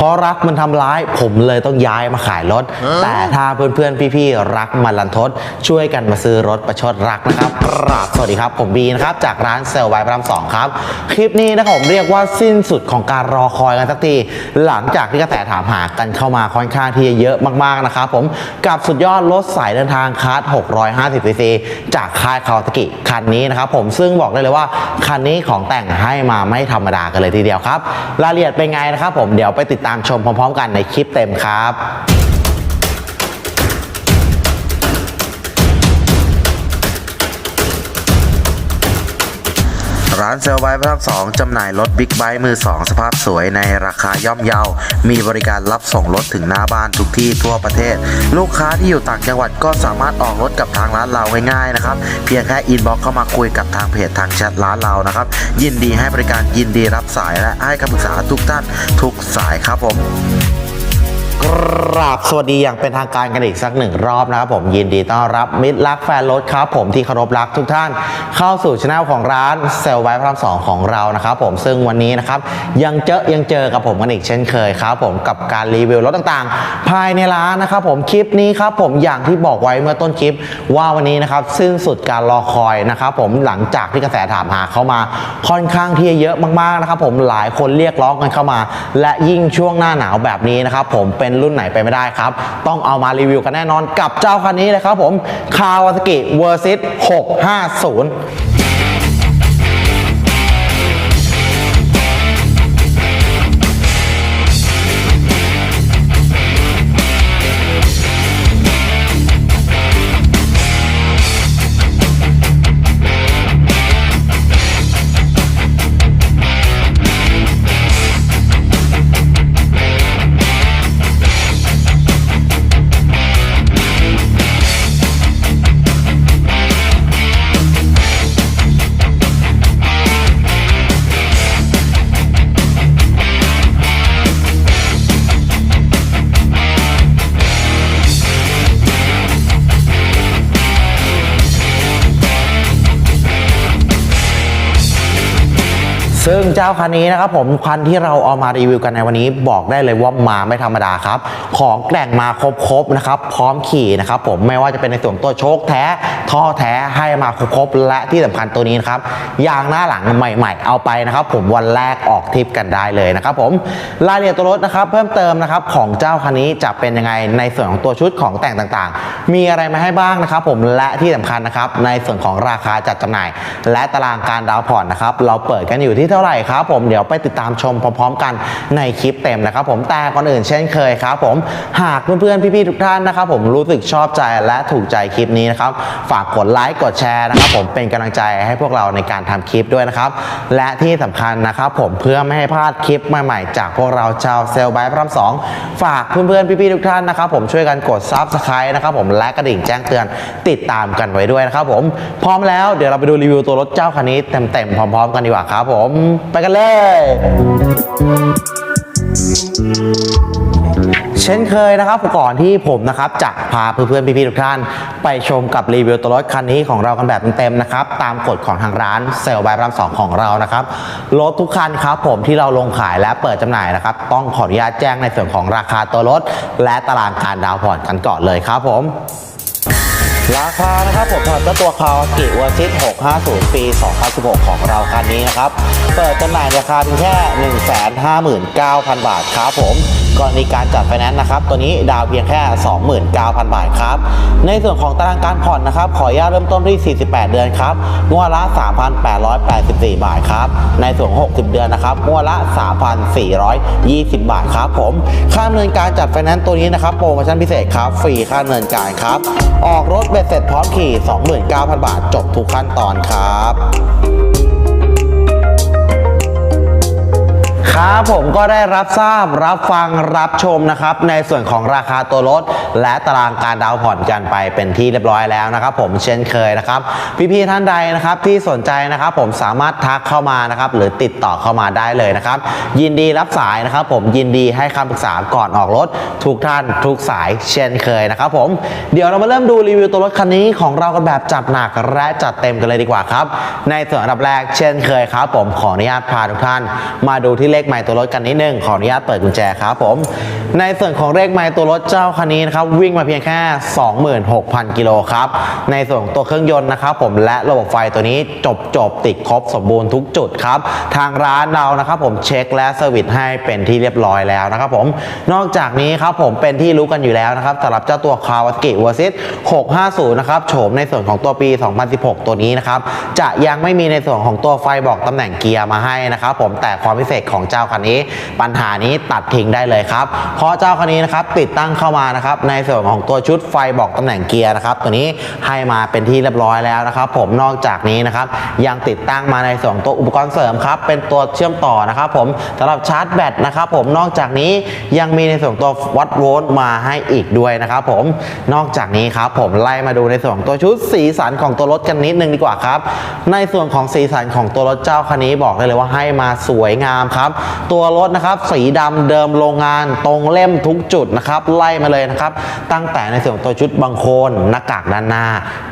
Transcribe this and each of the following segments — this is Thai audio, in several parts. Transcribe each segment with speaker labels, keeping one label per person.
Speaker 1: เพราะรักมันทำร้าย ผมเลยต้องย้ายมาขายรถ แต่ถ้าเพื่อนๆพี่ๆรักมันลันทด ช่วยกันมาซื้อรถประชดรักนะครับกราบสวัสดีครับผมบีนะครับจากร้านเซลไวพระรามสองครับ คลิปนี้นะครับผมเรียกว่าสิ้นสุดของการรอคอยกันสักที หลังจากที่กระแสถามหากันเข้ามาค่อนข้างที่จะเยอะมากๆนะครับผมกับสุดยอดรถสายเดินทางคาร์ด650 cc จากค่ายคาวาตากิคันนี้นะครับผมซึ่งบอกได้เลยว่าคันนี้ของแต่งให้มาไม่ธรรมดากันเลยทีเดียวครับรายละเอียดเป็นไงนะครับผมเดี๋ยวไปติดตามามชมพร้อมๆ กันในคลิปเต็มครับ
Speaker 2: ร้านเซลไวพระรามสองจำหน่ายรถบิ๊กไบค์มือ2สภาพสวยในราคาย่อมเยา มีบริการรับส่งรถถึงหน้าบ้านทุกที่ทั่วประเทศ ลูกค้าที่อยู่ต่างจังหวัดก็สามารถออกรถกับทางร้านเราง่ายๆนะครับ เพียงแค่อินบ็อกเข้ามาคุยกับทางเพจทางแชทร้านเรานะครับ ยินดีให้บริการยินดีรับสายและให้คำปรึกษาทุกท่านทุกสายครับผม
Speaker 1: ราบสวัสดีอย่างเป็นทางการกันอีกสักหนึ่งรอบนะครับผมยินดีต้อนรับมิตรรักแฟนรถครับผมที่เคารพรักทุกท่าน เข้าสู่ช anel ของร้านเซลไวพระรามสองของเรานะครับผมซึ่งวันนี้นะครับยังเจอยังเจอกับผมกันอีกเช่นเคยครับผมกับการรีวิวรถต่างๆ ภายในร้านนะครับผมคลิปนี้ครับผมอย่างที่บอกไว้เมื่อต้นคลิป ว่าวันนี้นะครับสิ้นสุดการรอคอยนะครับผมหลังจากที่กระแสถามหาเข้ามาค่อนข้างที่จะเยอะมากๆนะครับผมหลายคนเรียกร้องกันเข้ามา และยิ่งช่วงหน้าหนาวแบบนี้นะครับผมเป็นรุ่นไหนไปไม่ได้ครับ ต้องเอามารีวิวกันแน่นอนกับเจ้าคันนี้เลยครับผมคาวา a กิเวอร์ซิ650 งเจ้าคันนี้นะครับผมคันที่เราเอามารีวิวกันในวันนี้บอกได้เลยว่ามาไม่ธรรมดาครับ ของแกร่งมาครบๆนะครับ พร้อมขี่นะครับผมไม่ว่าจะเป็นในส่วนตัวโชคแท้ ท่อแท้ให้มาครบๆและที่สำคัญตัวนี้นะครับยางหน้าหลังใหม่ๆ เอาไปนะครับ ผมวันแรกออกทริปกันได้เลยนะครับผมรายละเอียดตัวรถนะครับ เพิ่มเติมนะครับของเจ้าคันนี้จะเป็นยังไงในส่วนของตัวชุดของแต่งต่างๆ มีอะไรมาให้บ้างนะครับผมและที่สำคัญนะครับในส่วนของราคาจัดจำหน่าย และตารางการดาวน์ผ่อนนะครับเราเปิดกันอยู่ที่เท่าไหร่ครับผมเดี๋ยวไปติดตามชมพร้อมๆกันในคลิปเต็มนะครับผมแต่ก่อนอื่นเช่นเคยครับผมหากเพื่อนๆพี่ๆทุกท่านนะครับผมรู้สึกชอบใจและถูกใจคลิปนี้นะครับฝากกดไลค์กดแชร์นะครับผมเป็นกำลังใจให้พวกเราในการทำคลิปด้วยนะครับ และที่สำคัญนะครับผมเพื่อไม่ให้พลาดคลิปใหม่ๆ จากพวกเราชาวเซลล์ไบพระรามสองฝากเพื่อนๆพี่ๆทุกท่านนะครับผมช่วยกันกดซับสไครต์นะครับผมและกระดิ่งแจ้งเตือนติดตามกันไว้ด้วยนะครับผมพร้อมแล้วเดี๋ยวเราไปดูรีวิวตัวรถเจ้าคันนี้เต็มๆพร้อมๆ กันดีกว่าครับผมไปกันเลย เช่นเคยนะครับก่อนที่ผมนะครับจะพาเพื่อนๆพี่ๆทุกท่าน ไปชมกับรีวิวตัวรถคันนี้ของเรากันแบบเต็มๆนะครับ ตามกฎของทางร้านเซลล์บายพระรามสองของเรานะครับรถทุกคันครับผมที่เราลงขายและเปิดจำหน่ายนะครับ ต้องขออนุญาตแจ้งในส่วนของราคาตัวรถ และตารางการดาวน์ผ่อนกันก่อนเลยครับผม ราคานะครับผมสำหรับเจ้าตัวคาวากิวอซิต650 ปี 2016 ของเราคันนี้นะครับ เปิดจำหน่ายราคาเพียงแค่ 159,000 บาทครับผม กรณีการจัดไฟแนนซ์นะครับ ตัวนี้ดาวเพียงแค่ 29,000 บาทครับ ในส่วนของตารางการผ่อนนะครับ ขออนุญาตเริ่มต้นที่ 48 เดือนครับ งวดละ 3,884 บาทครับ ในส่วน 60 เดือนนะครับ งวดละ 3,420 บาทครับผม ค่าดำเนินการจัดไฟแนนซ์ตัวนี้นะครับ โปรโมชั่นพิเศษครับ ฟรีค่าดำเนินการครับ ออกรถเบ็ดเสร็จพร้อมขี่ 29,000 บาท จบทุกขั้นตอนครับ ครับผมก็ได้รับทราบรับฟังรับชมนะครับ ในส่วนของราคาตัวรถ และตารางการดาวน์ผ่อนกันไปเป็นที่เรียบร้อยแล้วนะครับ ผมเช่นเคยนะครับ พี่ๆท่านใดนะครับที่สนใจนะครับผมสามารถทักเข้ามานะครับหรือติดต่อเข้ามาได้เลยนะครับ ยินดีรับสายนะครับ ผมยินดีให้คำปรึกษาก่อนออกรถ ทุกท่านทุกสายเช่นเคยนะครับ ผมเดี๋ยวเรามาเริ่มดูรีวิวตัวรถคันนี้ของเรากันแบบจัดหนักและจัดเต็มกันเลยดีกว่าครับ ในส่วนอันดับแรกเช่นเคยครับ ผมขออนุญาตพาทุกท่าน มาดูที่เลขขไมล์ตัวรถกันนิดนึงขออนุญาตเปิดกุญแจครับผม ในส่วนของเลขไมล์ตัวรถเจ้าคันนี้นะครับวิ่งมาเพียงแค่ 26,000 กิโลครับ ในส่วนของตัวเครื่องยนต์นะครับผมและระบบไฟตัวนี้จบจบติดครบสมบูรณ์ทุกจุดครับ ทางร้านเรานะครับผมเช็คและเซอร์วิสให้เป็นที่เรียบร้อยแล้วนะครับผม นอกจากนี้ครับผมเป็นที่รู้กันอยู่แล้วนะครับสำหรับเจ้าตัวคาวาสกิวอซิส650 นะครับโฉมในส่วนของตัวปี 2016 ตัวนี้นะครับจะยังไม่มีในส่วนของตัวไฟบอกตำแหน่งเกียร์มาให้นะครับผมแต่ความพิเศษของเจ้าคันนี้ ปัญหานี้ตัดทิ้งได้เลยครับ เพราะเจ้าคันนี้นะครับติดตั้งเข้ามานะครับในส่วนของตัวชุดไฟบอกตำแหน่งเกียร์นะครับตัวนี้ให้มาเป็นที่เรียบร้อยแล้วนะครับ ผมนอกจากนี้นะครับยังติดตั้งมาในส่วนตัวอุปกรณ์เสริมครับเป็นตัวเชื่อมต่อนะครับ ผมสำหรับชาร์จแบตนะครับ ผมนอกจากนี้ยังมีในส่วนตัววัดโวลต์มาให้อีกด้วยนะครับ ผมนอกจากนี้ครับผมไล่มาดูในส่วนตัวชุดสีสันของตัวรถกันนิดนึงดีกว่าครับ ในส่วนของสีสันของตัวรถเจ้าคันนี้บอกได้เลยว่าให้มาสวยงามครับตัวรถนะครับสีดำเดิมโรงงานตรงเล่มทุกจุดนะครับไล่มาเลยนะครับตั้งแต่ในส่วนตัวชุดบังโคนหน้ากากด้านหน้า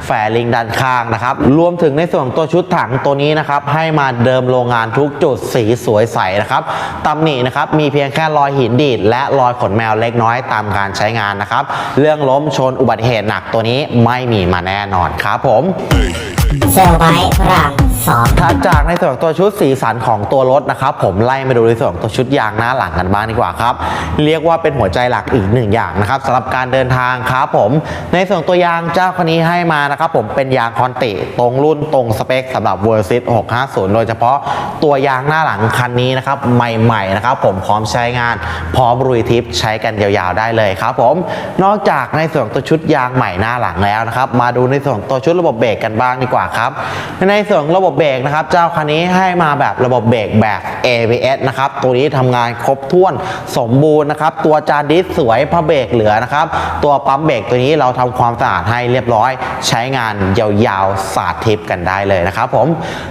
Speaker 1: แฟลิงด้านข้างนะครับรวมถึงในส่วนตัวชุดถังตัวนี้นะครับให้มาเดิมโรงงานทุกจุดสีสวยใสนะครับตำหนินะครับมีเพียงแค่รอยหินดีดและรอยขนแมวเล็กน้อยตามการใช้งานนะครับเรื่องล้มชนอุบัติเหตุหนักตัวนี้ไม่มีมาแน่นอนครับผม
Speaker 3: เซลไบต์พระ ราม
Speaker 1: ถัดจากในส่วนของตัวชุดสีสันของตัวรถนะครับผมไล่มาดูในส่วนของตัวชุดยางหน้าหลังกันบ้างดีกว่าครับเรียกว่าเป็นหัวใจหลักอีกหนึ่งอย่างนะครับสำหรับการเดินทางครับผมในส่วนตัวยางเจ้าคนนี้ให้มานะครับผมเป็นยางคอนติตรงรุ่นตรงสเปคสำหรับ v e r s i s 650 โดยเฉพาะตัวยางหน้าหลังคันนี้นะครับใหม่ๆนะครับผมพร้อมใช้งาน พร้อมรุยทิปใช้กันยาวๆได้เลยครับผมนอกจากในส่วนตัวชุดยางใหม่หน้าหลังแล้วนะครับมาดูในส่วนตัวชุดระบบเบรกกันบ้างดีกว่าครับในส่วนระบบเบรกนะครับ เจ้าคันนี้ให้มาแบบระบบเบรกแบบ ABS นะครับ ตัวนี้ทำงานครบถ้วนสมบูรณ์นะครับ ตัวจานดิสสวยพระเบรกเหลือนะครับ ตัวปั๊มเบรกตัวนี้เราทำความสะอาดให้เรียบร้อย ใช้งานยาวๆสาดทิปกันได้เลยนะครับ ผม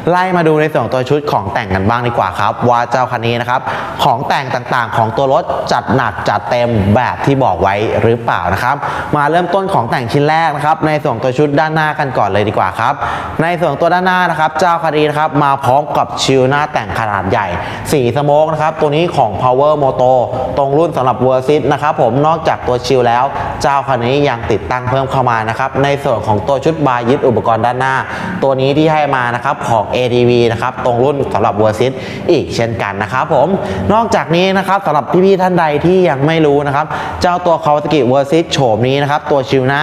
Speaker 1: ไล่มาดูในส่วนตัวชุดของแต่งกันบ้างดีกว่าครับ ว่าเจ้าคันนี้นะครับ ของแต่งต่างๆ ของตัวรถจัดหนักจัดเต็มแบบที่บอกไว้หรือเปล่านะครับ มาเริ่มต้นของแต่งชิ้นแรกนะครับ ในส่วนตัวชุดด้านหน้ากันก่อนเลยดีกว่าครับ ในส่วนตัวด้านหน้านะครับเจ้าคันนี้นะครับมาพร้อมกับชิลหน้าแต่งขนาดใหญ่ สีสโมกนะครับตัวนี้ของ Power Moto ตรงรุ่นสำหรับ v e r s i s นะครับผมนอกจากตัวชิลแล้ว เจ้าคันนี้ยังติดตั้งเพิ่มเข้ามานะครับในส่วนของตัวชุดบาร์ยึดอุปกรณ์ด้านหน้า ตัวนี้ที่ให้มานะครับของ ADV นะครับตรงรุ่นสำหรับ v e r s i s อีกเช่นกันนะครับผมนอกจากนี้นะครับสำหรับพี่ๆท่านใดที่ยังไม่รู้นะครับเจ้าตัว Kawasaki v e r s i s โฉมนี้นะครับตัวชิลหน้า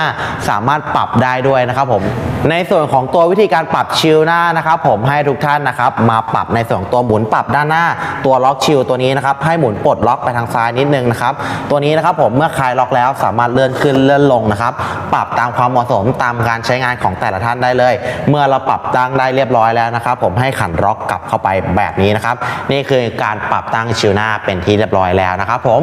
Speaker 1: สามารถปรับได้ด้วยนะครับผม ในส่วนของตัววิธีการปรับชิลหน้านะครับ ผมให้ทุกท่านนะครับ มาปรับในส่วนตัวหมุนปรับด้านหน้า ตัวล็อกชิลตัวนี้นะครับ ให้หมุนปลดล็อกไปทางซ้ายนิดนึงนะครับ ตัวนี้นะครับผมเมื่อคลายล็อกแล้วสามารถเลื่อนขึ้นเลื่อนลงนะครับ ปรับตามความเหมาะสมตามการใช้งานของแต่ละท่านได้เลย เมื่อเราปรับตั้งได้เรียบร้อยแล้วนะครับ ผมให้ขันล็อกกลับเข้าไปแบบนี้นะครับ นี่คือการปรับตั้งชิลหน้าเป็นที่เรียบร้อยแล้วนะครับ ผม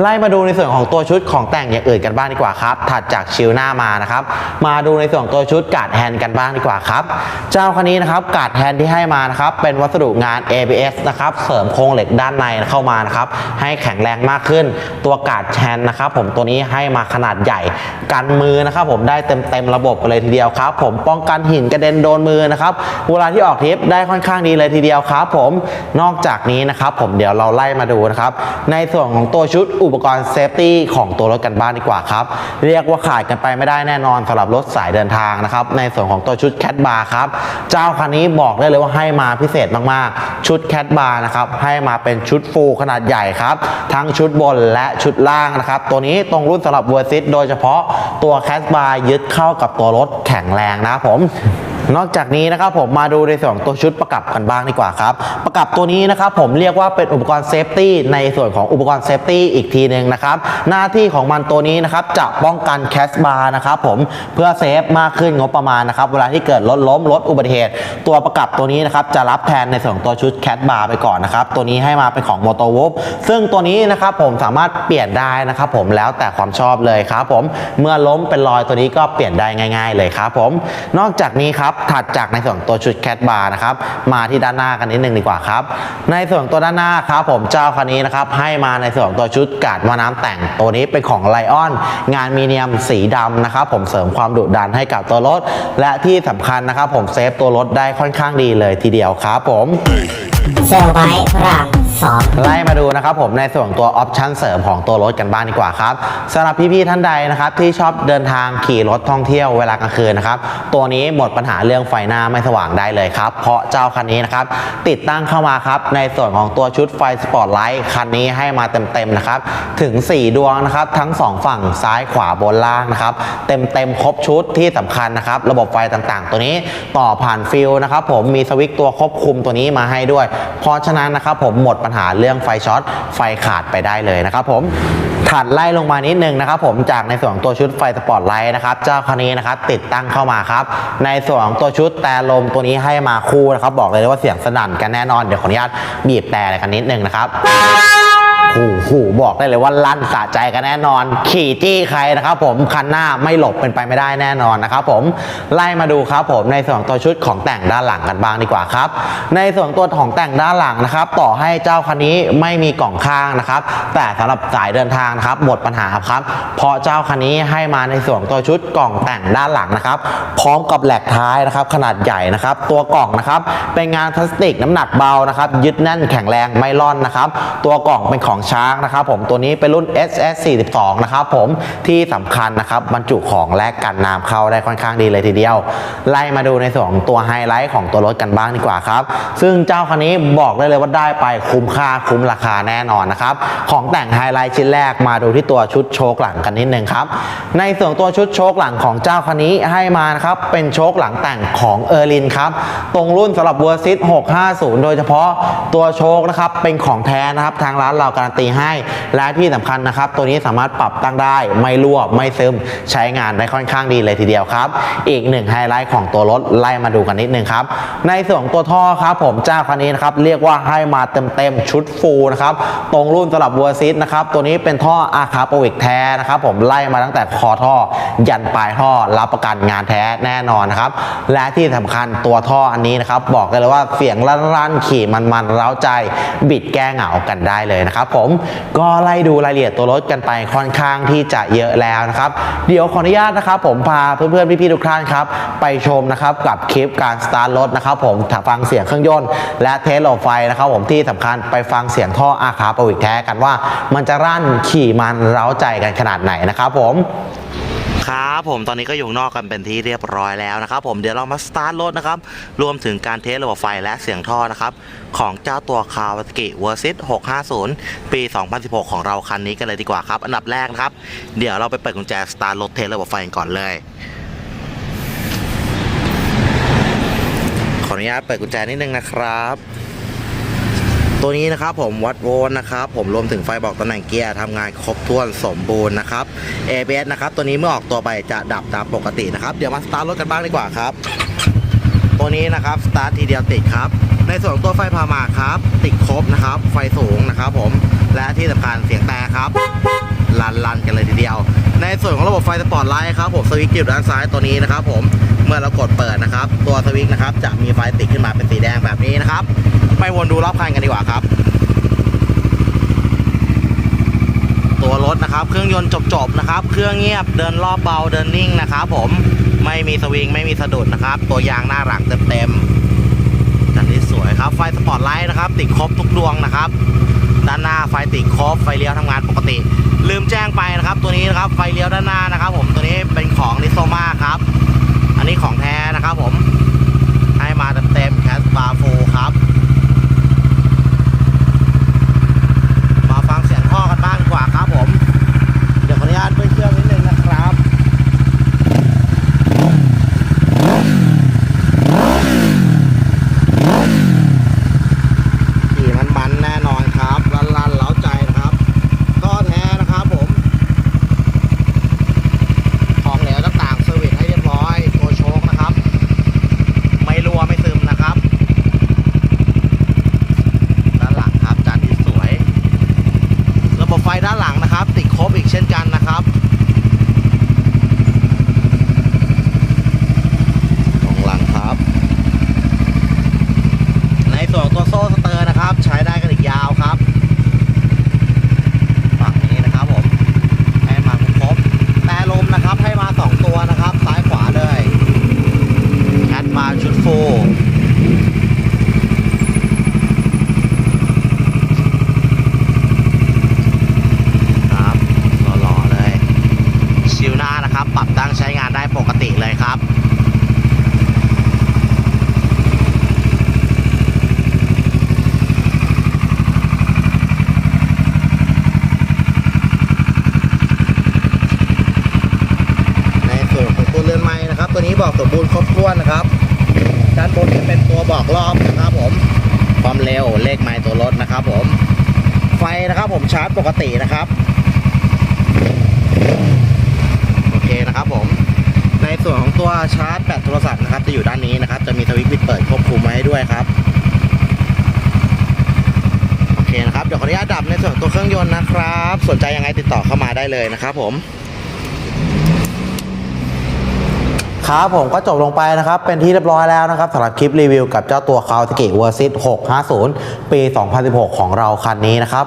Speaker 1: ไล่มาดูในส่วนของตัวชุดของแต่งอย่างอื่นกันบ้างดีกว่าครับถัดจากชิลหน้ามานะครับมาดูในส่วนตัวชุดกาดแฮนด์กันบ้างดีกว่าครับ เจ้าคันนี้นะครับกาดแฮนด์ที่ให้มานะครับเป็นวัสดุงาน ABS นะครับเสริมโครงเหล็กด้านในเข้ามานะครับให้แข็งแรงมากขึ้น ตัวกาดแฮนด์นะครับผมตัวนี้ให้มาขนาดใหญ่กันมือนะครับผมได้เต็มเต็มระบบกันเลยทีเดียวครับ ผมป้องกันหินกระเด็นโดนมือนะครับเวลาที่ออกทริปได้ค่อนข้างดีเลยทีเดียวครับ ผมนอกจากนี้นะครับผมเดี๋ยวเราไล่มาดูนะครับในส่วนของตัวชุดอุปกรณ์เซฟตี้ของตัวรถกันบ้างดีกว่าครับเรียกว่าขาดกันไปไม่ได้แน่นอนสำหรับรถสายเดินทางนะครับในส่วนของตัวชุดแคทบาร์ครับ เจ้าคันนี้บอกได้เลยว่าให้มาพิเศษมากๆ ชุดแคทบาร์นะครับ ให้มาเป็นชุดฟูขนาดใหญ่ครับ ทั้งชุดบนและชุดล่างนะครับ ตัวนี้ตรงรุ่นสำหรับเวอร์ซิตโดยเฉพาะตัวแคทบาร์ยึดเข้ากับตัวรถแข็งแรงนะผม นอกจากนี้นะครับผมมาดูในส่วนตัวชุดประกับกันบ้างดีกว่าครับ ประกับตัวนี้นะครับผมเรียกว่าเป็นอุปกรณ์เซฟตี้ในส่วนของอุปกรณ์เซฟตี้อีกทีหนึ่งนะครับ หน้าที่ของมันตัวนี้นะครับจะป้องกันแคสบาร์นะครับผมเพื่อเซฟมากขึ้นงบประมาณนะครับ เวลาที่เกิดรถล้มรถอุบัติเหตุ ตัวประกับตัวนี้นะครับจะรับแทนในส่วนของตัวชุดแคสบาร์ไปก่อนนะครับ ตัวนี้ให้มาเป็นของ m o t o w o p ซึ่งตัวนี้นะครับผมสามารถเปลี่ยนได้นะครับผมแล้วแต่ความชอบเลยครับผมเมื่อล้มเป็นรอยตัวนี้ก็เปลี่ยนได้ง่าย ๆ เลยครับผมนอกจากนี้ครับถัดจากในส่วนตัวชุดแคทบาร์นะครับมาที่ด้านหน้ากันนิดนึงดีกว่าครับ ในส่วนตัวด้านหน้าครับผมเจ้าคันนี้นะครับให้มาในส่วนตัวชุดกาดว่าน้ำแต่งตัวนี้เป็นของไลออนงานมีเนียมสีดำนะครับผมเสริมความดุดันให้กับตัวรถ และที่สำคัญนะครับผมเซฟตัวรถได้ค่อนข้างดีเลยทีเดียวครับผม
Speaker 3: เซลไบต์พระ รามสอง
Speaker 1: ไล่มาดูนะครับผมในส่วนตัวออปชันเสริมของตัวรถกันบ้างดีกว่าครับสำหรับพี่ๆท่านใดนะครับที่ชอบเดินทางขี่รถท่องเที่ยวเวลากลางคืนนะครับตัวนี้หมดปัญหาเรื่องไฟหน้าไม่สว่างได้เลยครับเพราะเจ้าคันนี้นะครับติดตั้งเข้ามาครับในส่วนของตัวชุดไฟสปอร์ตไลท์คันนี้ให้มาเต็มๆนะครับถึง 4 ดวงนะครับทั้ง 2 ฝั่งซ้ายขวาบนล่างนะครับเต็มๆครบชุดที่สำคัญนะครับระบบไฟต่างๆ ตัวนี้ต่อผ่านฟิลนะครับผมมีสวิตตัวควบคุมตัวนี้มาให้ด้วย เพราะฉะนั้นนะครับผมหมดปัญญหาเรื่องไฟช็อตไฟขาดไปได้เลยนะครับผมถัดไล่ลงมานิดนึงนะครับผมจากในส่วนตัวชุดไฟสปอร์ตไลท์นะครับเจ้าคันนี้นะครับติดตั้งเข้ามาครับ ในส่วนตัวชุดแต่ลมตัวนี้ให้มาคู่นะครับ บอกเลยว่าเสียงสนั่นกันแน่นอนเดี๋ยวขออนุญาตบีบแต่กันนิดนึงนะครับ หูหูบอกได้เลยว่าลั่นสะใจกันแน่นอน ขี่จี้ใครนะครับผมคันหน้าไม่หลบเป็นไปไม่ได้แน่นอนนะครับผมไล่มาดูครับผมในส่วนตัวชุดของแต่งด้านหลังกันบ้างดีกว่าครับ ในส่วนตัวของแต่งด้านหลังนะครับ ต่อให้เจ้าคันนี้ไม่มีกล่องข้างนะครับ แต่สำหรับสายเดินทางครับหมดปัญหาครับเพราะเจ้าคันนี้ให้มาในส่วนตัวชุดกล่องแต่งด้านหลังนะครับ พร้อมกับแหลกท้ายนะครับ ขนาดใหญ่นะครับ ตัวกล่องนะครับเป็นงานพลาสติกน้ำหนักเบานะครับ ยึดแน่นแข็งแรงไม่ร่อนนะครับ ตัวกล่องเป็นของช้างนะครับผมตัวนี้เป็นรุ่น SS 42นะครับผมที่สำคัญนะครับบรรจุของและกันน้ำเข้าได้ค่อนข้างดีเลยทีเดียว ไล่มาดูในส่วนของตัวไฮไลท์ของตัวรถกันบ้างดีกว่าครับซึ่งเจ้าคันนี้บอกได้เลยว่าได้ไปคุ้มค่าคุ้มราคาแน่นอนนะครับของแต่งไฮไลท์ชิ้นแรกมาดูที่ตัวชุดโชคหลังกันนิดนึงครับในส่วนตัวชุดโชคหลังของเจ้าคันนี้ให้มานะครับเป็นโชคหลังแต่งของเออร์ลินครับตรงรุ่นสำหรับเวอร์ซิต650 โดยเฉพาะตัวโชคนะครับเป็นของแท้นะครับทางร้านเราการันตีให้ และที่สำคัญนะครับ ตัวนี้สามารถปรับตั้งได้ไม่รั่วไม่ซึมใช้งานได้ค่อนข้างดีเลยทีเดียวครับ อีกหนึ่งไฮไลท์ของตัวรถไล่มาดูกันนิดนึงครับ ในส่วนของตัวท่อครับผมเจ้าคันนี้นะครับเรียกว่าให้มาเต็มๆชุดฟูลนะครับตรงรุ่นสำหรับเวอร์ซิตนะครับตัวนี้เป็นท่ออาคาโปวิกแท้นะครับผมไล่มาตั้งแต่คอท่อ ยันปลายท่อรับประกันงานแท้แน่นอนนะครับและที่สำคัญตัวท่ออันนี้นะครับบอกได้เลยว่าเสียงลั่นๆขี่มันๆเร้าใจบิดแก้เหงากันได้เลยนะครับผมก็ไล่ดูรายละเอียดตัวรถกันไปค่อนข้างที่จะเยอะแล้วนะครับเดี๋ยวขออนุญาตนะครับ ผมพาเพื่อนๆพี่ๆทุกท่านครับไปชมนะครับกับคลิปการสตาร์ทรถนะครับ ผมฟังเสียงเครื่องยนต์และเทสโลไฟนะครับ ผมที่สำคัญไปฟังเสียงท่ออาคาปวิกแท้กันว่า มันจะรั่นขี่มันเร้าใจกันขนาดไหนนะครับผม ครับผมตอนนี้ก็อยู่นอกกันเป็นที่เรียบร้อยแล้วนะครับผมเดี๋ยวเรามาสตาร์ทรถนะครับรวมถึงการเทสระบบไฟและเสียงท่อนะครับของเจ้าตัวคาวาสกิเวอร์ซิต650 ปี 2016 ของเราคันนี้กันเลยดีกว่าครับ อันดับแรกนะครับ เดี๋ยวเราไปเปิดกุญแจสตาร์ทรถเทสระบบไฟกันก่อนเลยขออนุญาตเปิดกุญแจนิดนึงนะครับ ตัวนี้นะครับผมวัดโวลต์นะครับผมรวมถึงไฟบอกตำแหน่งเกียร์ทำงานครบถ้วนสมบูรณ์นะครับ ABS นะครับตัวนี้เมื่อออกตัวไปจะดับตามปกตินะครับ เดี๋ยวมาสตาร์ทรถกันบ้างดีกว่าครับ ตัวนี้นะครับสตาร์ททีเดียวติดครับ ในส่วนของตัวไฟพามาครับ ติดครบนะครับ ไฟสูงนะครับผมและที่สำคัญเสียงแต่ครับลันลันกันเลยทีเดียว ในส่วนของระบบไฟสปอร์ตไลท์ครับผมสวิตช์อยู่ด้านซ้ายตัวนี้นะครับผมเมื่อเรากดเปิดนะครับ ตัวสวิตช์นะครับจะมีไฟติดขึ้นมาเป็นสีแดงแบบนี้นะครับ ไปวนดูรอบคันกันดีกว่าครับ ตัวรถนะครับ เครื่องยนต์จบๆนะครับ เครื่องเงียบเดินรอบเบาเดินนิ่งนะครับผมไม่มีสวิงไม่มีสะดุดนะครับ ตัวยางหน้าหลังเต็มๆจัดที่สวยครับ ไฟสปอร์ตไลท์นะครับ ติดครบทุกดวงนะครับ ด้านหน้าไฟติดครบไฟเลี้ยวทำงานปกติ ลืมแจ้งไปนะครับ ตัวนี้นะครับไฟเลี้ยวด้านหน้านะครับ ผมตัวนี้เป็นของนิโซมาครับ อันนี้ของแท้นะครับผมให้มาเต็มๆแคสบาร์โฟครับ มาฟังเสียงท่อกันบ้างดีกว่าครับผม เดี๋ยวขออนุญาตเบิ้ลเครื่องนิดนึงนะครับ ขี่มันมันๆแน่นอนครับลันลันๆเล้าใจนะครับท่อแท้นะครับผม ของเหลวต่างๆเซอร์วิสให้เรียบร้อย ตัวโชคนะครับ ไม่รั่วไม่ซึมนะครับ ด้านหลังครับจานที่สวย ระบบไฟด้านหลังนะครับ ติดครบอีกเช่นกันนะครับตรงหลังครับ ในส่วนของตัวโซ่สเตอร์นะครับ ใช้ได้กันอีกยาวครับ ฝั่งนี้นะครับผม ให้มาครบแต่ลมนะครับให้มา 2 ตัวนะครับ ซ้ายขวาเลยแคทมาชุดฟูล สมบูรณ์ครบถ้วนนะครับ ด้านบนจะเป็นตัวบอก รอบนะครับผม ความเร็วเลขไมล์ตัวรถนะครับผม ไฟนะครับผมชาร์จปกตินะครับ โอเคนะครับผม ในส่วนของตัวชาร์จแบตโทรศัพท์นะครับจะอยู่ด้านนี้นะครับ จะมีสวิตช์ปิดเปิดควบคุมไว้ให้ด้วยครับ โอเคนะครับ เดี๋ยวขออนุญาตดับในส่วนตัวเครื่องยนต์นะครับ สนใจยังไงติดต่อเข้ามาได้เลยนะครับผม ครับผมก็จบลงไปนะครับ เป็นที่เรียบร้อยแล้วนะครับสำหรับคลิปรีวิวกับเจ้าตัว k a w a s a k i v e r s i 650 ปี 2016 ของเราคันนี้นะครับ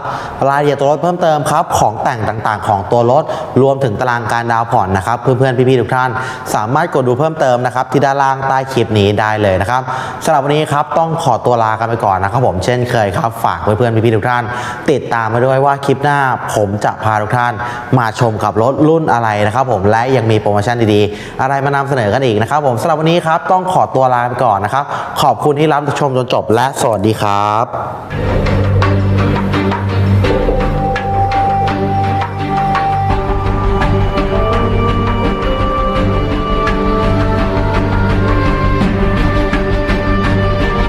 Speaker 1: รายละเอียดตัวรถเพิ่มเติมครับ ของแต่งต่างๆ ของตัวรถ รวมถึงตารางการดาวน์ผ่อนนะครับ เพื่อนๆ พี่ๆ ทุกท่าน สามารถกดดูเพิ่มเติมนะครับ ที่ด้านล่างใต้คลิปนี้ได้เลยนะครับสำหรับวันนี้ครับต้องขอตัวลากันไปก่อนนะครับ ผมเช่นเคยครับฝากเพื่อนๆพี่ๆทุกท่าน ติดตามมาด้วยว่าคลิปหน้าผมจะพาทุกท่าน มาชมกับรถรุ่นอะไรนะครับ ผมและยังมีโปรโมชั่นดีๆ อะไรมานำเสนอกันอีกนะครับผมสำหรับวันนี้ครับต้องขอตัวลาไปก่อนนะครับ ขอบคุณที่รับชมจนจบและสวัสดีครับ